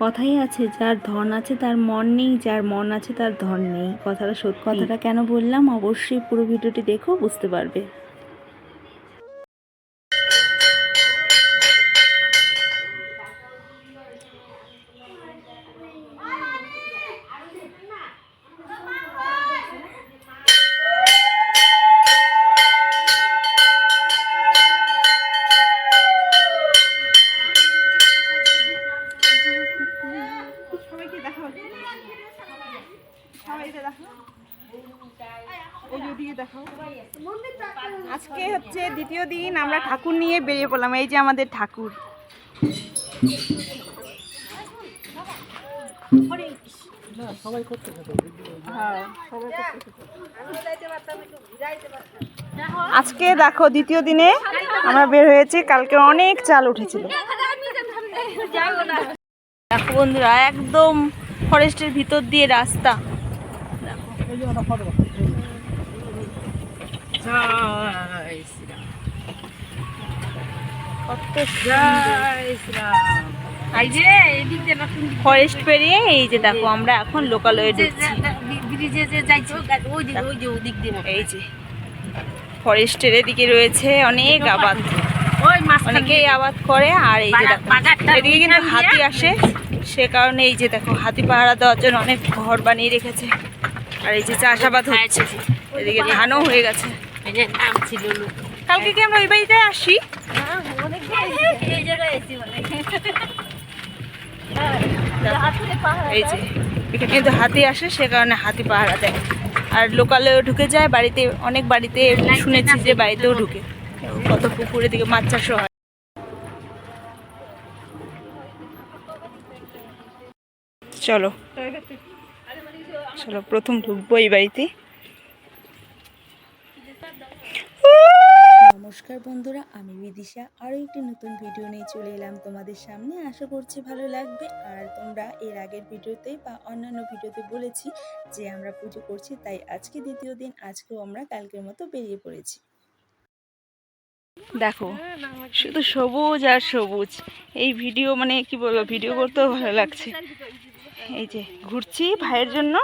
কথাই আছে, যার ধন আছে তার মন নেই, যার মন আছে তার ধন নেই। কথাটা সত্যি। কথাটা কেন বললাম? অবশ্যই পুরো ভিডিওটি দেখো, বুঝতে পারবে। আজকে হচ্ছে দ্বিতীয় দিন, আমরা ঠাকুর নিয়ে বেরিয়ে পড়লাম, এই যে আমাদের ঠাকুর। আজকে দেখো দ্বিতীয় দিনে আমরা বের হয়েছি, কালকে অনেক চাল উঠেছিল দেখো বন্ধুরা, একদম ফরেস্টের ভিতর দিয়ে রাস্তা ফরেস্ট পেরিয়ে এই যে দেখো আমরা এখন লোকালয়ে ঢুকছি এই যে ফরেস্টের এদিকে রয়েছে অনেক আবাদ। অনেকেই আবাদ করে আর এই যে দেখো এদিকে কিন্তু হাতি আসে সে কারণে এই যে দেখো হাতি পাহারা দেওয়ার জন্য অনেক ঘর বানিয়ে রেখেছে। আর এই যে চাষাবাদ হচ্ছে। এদিকে ধানও হয়ে গেছে। কালকে কি আমরা ওই বাড়িতে আসি? এই যে এখানে কিন্তু হাতি আসে সে কারণে হাতি পাহারা দেয়। আর লোকালেও ঢুকে যায় বাড়িতে অনেক বাড়িতে শুনেছি যে বাড়িতেও ঢুকে। কত পুকুরের দিকে মাছ চাষও হয়। চলো। চলো প্রথম ঢুকবো এই বাড়িতে। নমস্কার বন্ধুরা আমি বিদিশা। আরও একটি নতুন ভিডিও নিয়ে চলে এলাম তোমাদের সামনে। আশা করছি ভালো লাগবে। আর তোমরা এর আগের ভিডিওতে বা অন্যান্য ভিডিওতে বলেছি যে আমরা পুজো করছি তাই আজকে দ্বিতীয় দিন আজকেও আমরা কালকের মতো বেরিয়ে পড়েছি। দেখো শুধু সবুজ আর সবুজ। এই ভিডিও মানে কি বলব ভিডিও করতেও ভালো লাগছে। এই যে ঘুরছি ভাইয়ের জন্য।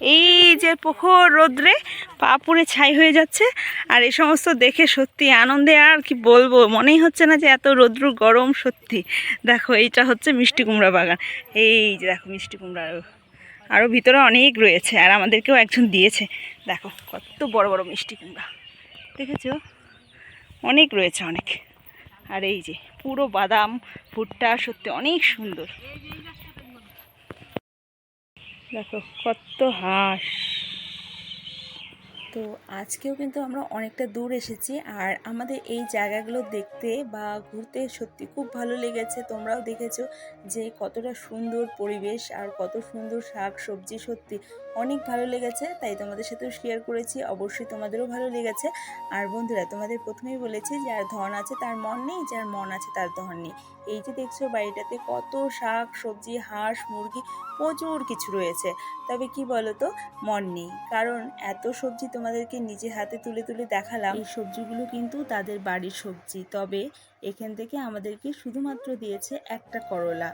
এই যে পুকুর রোদ্রে পা পুড়ে ছাই হয়ে যাচ্ছে, আর এই সমস্ত দেখে সত্যি আনন্দে আর কি বলব? মনেই হচ্ছে না যে এত রৌদ্র গরম সত্যি। দেখো, এইটা হচ্ছে মিষ্টি কুমড়া বাগান। এই যে দেখো মিষ্টি কুমড়া আরও ভিতরে অনেক রয়েছে, আর আমাদেরকেও একজন দিয়েছে। দেখো, কত বড় বড় মিষ্টি কুমড়া। দেখেছ? অনেক রয়েছে অনেক। আর এই যে পুরো বাদাম ভুট্টা সত্যি অনেক সুন্দর। দেখো, কত হাঁস। তো আজকেও কিন্তু আমরা অনেকটা দূর এসেছি আর আমাদের এই জায়গাগুলো দেখতে বা ঘুরতে সত্যি খুব ভালো লেগেছে। তোমরাও দেখেছ যে কতটা সুন্দর পরিবেশ আর কত সুন্দর শাক সবজি সত্যি অনেক ভালো লেগেছে, তাই তোমাদের সাথেও শেয়ার করেছি, অবশ্যই তোমাদেরও ভালো লেগেছে। আর বন্ধুরা, তোমাদের প্রথমেই বলেছি, যার ধন আছে তার মন নেই, যার মন আছে তার ধন নেই। এই যে দেখছ বাড়িটাতে কত শাক, সবজি, হাঁস, মুরগি, প্রচুর কিছু রয়েছে। তবে কি বলো তো মন নেই। কারণ এত সবজি তোমাদেরকে নিজে হাতে তুলে তুলে দেখালাম, এই সবজিগুলো কিন্তু তাদের বাড়ির সবজি। তবে এখান থেকে আমাদেরকে শুধুমাত্র দিয়েছে একটা করলা।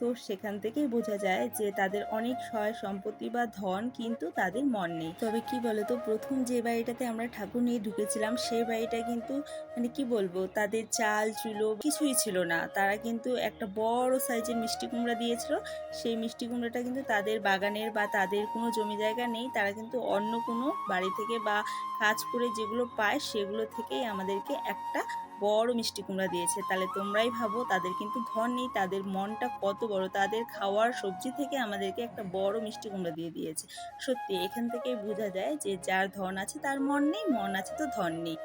তো সেখান থেকেই বোঝা যায় যে তাদের অনেক সহায় সম্পত্তি বা ধন কিন্তু তাদের মন নেই। তবে কি বলতো, প্রথম যে বাড়িটাতে আমরা ঠাকুর নিয়ে ঢুকেছিলাম, সেই বাড়িটা কিন্তু মানে কি বলব, তাদের চাল, চুলো কিছুই ছিল না। তারা কিন্তু একটা বড় সাইজের মিষ্টি কুমড়া দিয়েছিল। সেই মিষ্টি কুমড়াটা কিন্তু তাদের বাগানের বা তাদের কোনো জমি জায়গা নেই। তারা কিন্তু অন্য কোনো বাড়ি থেকে বা কাজ করে যেগুলো পায়, সেগুলো থেকেই আমাদেরকে একটা বড় মিষ্টি কুমড়া দিয়েছে। তাহলে তোমরাই ভাবো, তাদের কিন্তু ধন নেই, তাদের মনটা কত বড়। তাদের খাওয়ার সবজি থেকে আমাদেরকে একটা বড় মিষ্টি কুমড়া দিয়ে দিয়েছে। সত্যি এখান থেকেই বোঝা যায় যে যার ধন আছে তার মন নেই, মন আছে তো ধন নেই।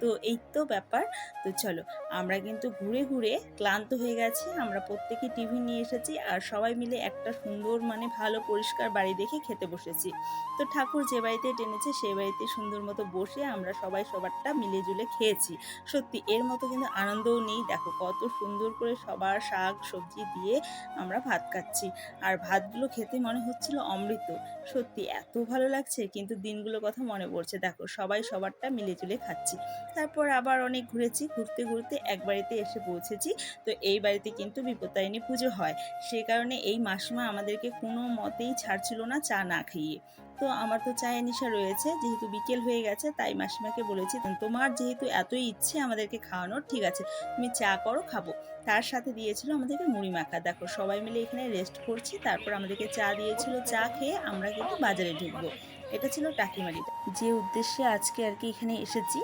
তো এই তো ব্যাপার। তো চলো, আমরা কিন্তু ঘুরে ঘুরে ক্লান্ত হয়ে গেছি। আমরা প্রত্যেকে টিভি নিয়ে এসেছি আর সবাই মিলে একটা সুন্দর মানে ভালো পরিষ্কার বাড়ি দেখে খেতে বসেছি। তো ঠাকুর যে বাড়িতে টেনেছে সেই বাড়িতে সুন্দর মতো বসে আমরা সবাই সবারটা মিলে জুলে খেয়েছি। সত্যি, এর মতো কিন্তু আনন্দও নেই। দেখো কত সুন্দর করে সবার শাক সবজি দিয়ে আমরা ভাত খাচ্ছি। আর ভাতগুলো খেতে মনে হচ্ছিল অমৃত। সত্যি, এত ভালো লাগছে, কিন্তু দিনগুলোর কথা মনে পড়ছে। দেখো, সবাই সবারটা মিলে জুলে খাচ্ছি। তারপর আবার অনেক ঘুরেছি, ঘুরতে ঘুরতে এক বাড়িতে এসে পৌঁছেছি। তো এই বাড়িতে কিন্তু বিপত্তারিণী পুজো হয়। সে কারণে এই মাসিমা আমাদেরকে কোনো মতেই ছাড়ছিল না চা না খাইয়ে। তো আমার তো চায়ের নেশা রয়েছে, যেহেতু বিকেল হয়ে গেছে, তাই মাসিমাকে বলেছি, তোমার যেহেতু এতই ইচ্ছে আমাদেরকে খাওয়ানোর, ঠিক আছে, তুমি চা করো, খাব। তার সাথে দিয়েছিল আমাদেরকে মুড়ি মাখা। দেখো, সবাই মিলে এখানে রেস্ট করছি, তারপর আমাদেরকে চা দিয়েছিল, চা খেয়ে আমরা কিন্তু বাজারে ঢুকবো। এটা ছিল টাকিমারিতে যে উদ্দেশ্যে আজকে আর কি এখানে এসেছি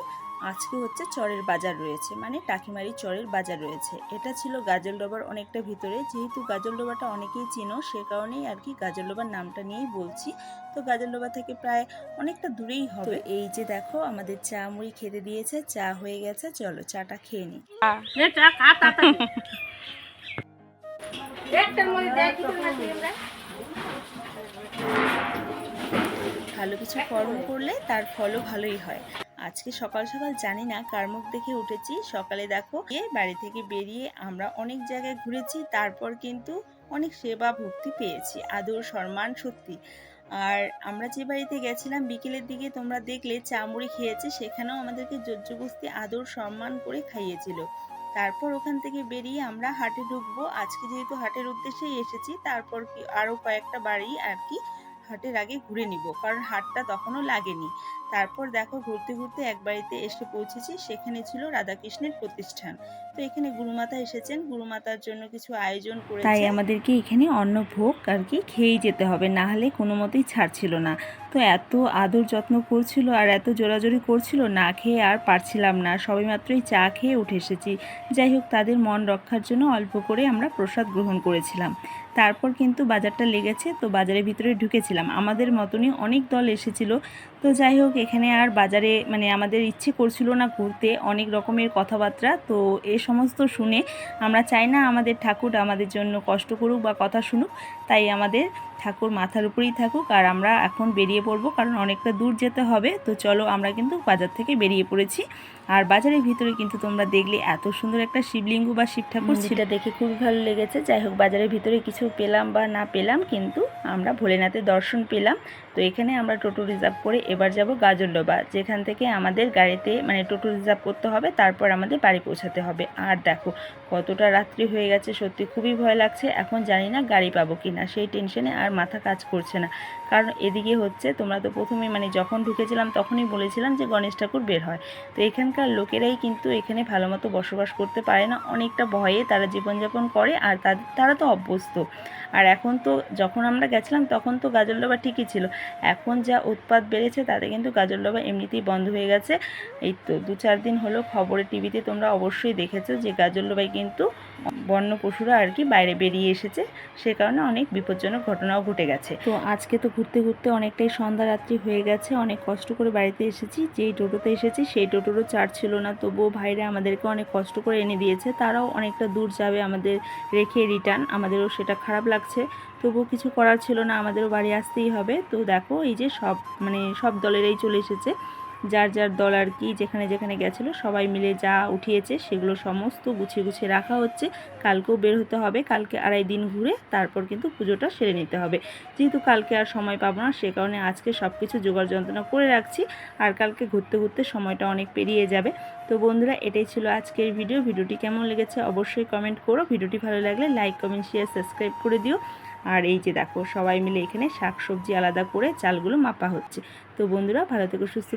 আজকে হচ্ছে চরের বাজার রয়েছে মানে টাকিমারি চরের বাজার রয়েছে। এটা ছিল গাজলডোবার অনেকটা ভিতরে যেহেতু গাজলডোবাটা অনেকেই চিনো সে কারণেই আর কি গাজলডোবার নামটা নিয়েই বলছি। তো গাজলডোবা থেকে প্রায় অনেকটা দূরেই হবে। এই যে দেখো আমাদের চা মুড়ি খেতে দিয়েছে চা হয়ে গেছে চলো চাটা খেয়ে নিই ভালো কিছু কর্ম করলে তার ফলও ভালোই হয়। আজকে সকাল সকাল জানি না কার মুখ দেখে উঠেছি। সকালে দেখো, গিয়ে বাড়ি থেকে বেরিয়ে আমরা অনেক জায়গায় ঘুরেছি, তারপর কিন্তু অনেক সেবা ভক্তি পেয়েছি। আদর সম্মান সত্যি। আর আমরা যে বাড়িতে গেছিলাম, বিকেলের দিকে তোমরা দেখলে চামড়ি খেয়েছে, সেখানেও আমাদেরকে জোজ্জবস্তি আদর সম্মান করে খাইয়েছিল। তারপর ওখান থেকে বেরিয়ে আমরা হাটে ঢুকবো। আজকে যেহেতু হাটের উদ্দেশ্যেই এসেছি, তারপর কি আরও কয়েকটা বাড়ি আর কি হাটের আগে ঘুরে নিব, কারণ হাটটা তখনও লাগেনি। তারপর দেখো ঘুরতে ঘুরতে এক বাড়িতে এসে পৌঁছেছি, সেখানে ছিল রাধাকৃষ্ণের প্রতিষ্ঠান। তো এখানে গুরুমাতা এসেছেন, গুরুমাতার জন্য কিছু আয়োজন করে তাই আমাদেরকে এখানে অন্ন ভোগ আর কি খেয়েই যেতে হবে, না হলে কোনো মতেই ছাড়ছিল না। তো এত আদর যত্ন করছিল আর এত জোরাজোরি করছিল, না খেয়ে আর পারছিলাম না। সবে মাত্রই চা খেয়ে উঠে এসেছি। যাই হোক, তাদের মন রক্ষার জন্য অল্প করে আমরা প্রসাদ গ্রহণ করেছিলাম। তারপর কিন্তু বাজারটা লেগেছে তো বাজারের ভিতরে ঢুকেছিলাম। আমাদের মতনই অনেক দল এসেছিল তো যাই হোক, এখানে আর বাজারে মানে আমাদের ইচ্ছে করছিল না ঘুরতে, অনেক রকমের কথাবার্তা। তো এ সমস্ত শুনে আমরা চাই না আমাদের ঠাকুর আমাদের জন্য কষ্ট করুক বা কথা শুনুক, তাই আমাদের ঠাকুর মাথার উপরেই থাকুক। আর আমরা এখন বেরিয়ে পড়ব, কারণ অনেকটা দূর যেতে হবে। তো চলো, আমরা কিন্তু বাজার থেকে বেরিয়ে পড়েছি। আর বাজারের ভিতরে কিন্তু তোমরা দেখলে এত সুন্দর একটা শিবলিঙ্গ বা শিব ঠাকুর সেটা দেখে খুবই ভালো লেগেছে। যাই হোক, বাজারের ভিতরে কিছু পেলাম বা না পেলাম, কিন্তু আমরা ভোলেনাথের দর্শন পেলাম। তো এখানে আমরা টোটো রিজার্ভ করে এবার যাব গাজলডোবা যেখান থেকে আমাদের গাড়িতে মানে টোটো রিজার্ভ করতে হবে, তারপর আমাদের বাড়ি পৌঁছাতে হবে। আর দেখো কতটা রাত্রি হয়ে গেছে সত্যি খুবই ভয় লাগছে। এখন জানি না গাড়ি পাবো কি না সেই টেনশনে আর মাথা কাজ করছে না। কারণ এদিকে হচ্ছে, তোমরা তো প্রথমে মানে যখন ঢুকেছিলাম তখনই বলেছিলাম যে গণেশ ঠাকুর বের হয়। তো এখানকার লোকেরাই কিন্তু এখানে ভালো মতো বসবাস করতে পারে না। অনেকটা ভয়ে তারা জীবনযাপন করে আর তাদের তারা তো অভ্যস্ত। আর এখন তো যখন আমরা গেছিলাম তখন তো গাজলডোবা ঠিকই ছিল। এখন যা উৎপাত বেড়েছে তাতে কিন্তু গাজলডোবা এমনিতেই বন্ধ হয়ে গেছে। এই তো দু চার দিন হলো খবরে টিভিতে তোমরা অবশ্যই দেখেছ যে গাজলডোবায় কিন্তু বন্য পশুরা আর কি বাইরে বেরিয়ে এসেছে। সে কারণে অনেক বিপজ্জনক ঘটনাও ঘটে গেছে। তো আজকে তো ঘুরতে ঘুরতে অনেকটাই সন্ধ্যা রাত্রি হয়ে গেছে। অনেক কষ্ট করে বাড়িতে এসেছি। যেই টোটোতে এসেছি সেই টোটোরও চার ছিল না। তবুও ভাইরা আমাদেরকে অনেক কষ্ট করে এনে দিয়েছে। তারাও অনেকটা দূর যাবে আমাদের রেখে রিটার্ন। আমাদেরও সেটা খারাপ লাগছে। তবুও কিছু করার ছিল না। আমাদেরও বাড়ি আসতেই হবে। তো দেখো এই যে সব মানে সব দলেরাই চলে এসেছে। যার যার দল আর কি যেখানে যেখানে গেছিল, সবাই মিলে যা উঠিয়েছে সেগুলো সমস্ত গুছিয়ে গুছিয়ে রাখা হচ্ছে। কালকেও বের হতে হবে, কালকে আড়াই দিন ঘুরে তারপর কিন্তু পুজোটা সেরে নিতে হবে। যেহেতু কালকে আর সময় পাবো না, সে কারণে আজকে সব কিছু জোগাড় যন্ত্রণা করে রাখছি আর কালকে ঘুরতে ঘুরতে সময়টা অনেক পেরিয়ে যাবে। তো বন্ধুরা, এটাই ছিল আজকের ভিডিও। ভিডিওটি কেমন লেগেছে অবশ্যই কমেন্ট করো। ভিডিওটি ভালো লাগলে লাইক, কমেন্ট, শেয়ার, সাবস্ক্রাইব করে দিও। আর এই যে দেখো, সবাই মিলে এখানে শাক সবজি আলাদা করে চালগুলো মাপা হচ্ছে। তো বন্ধুরা, ভালো থেকে, সুস্থ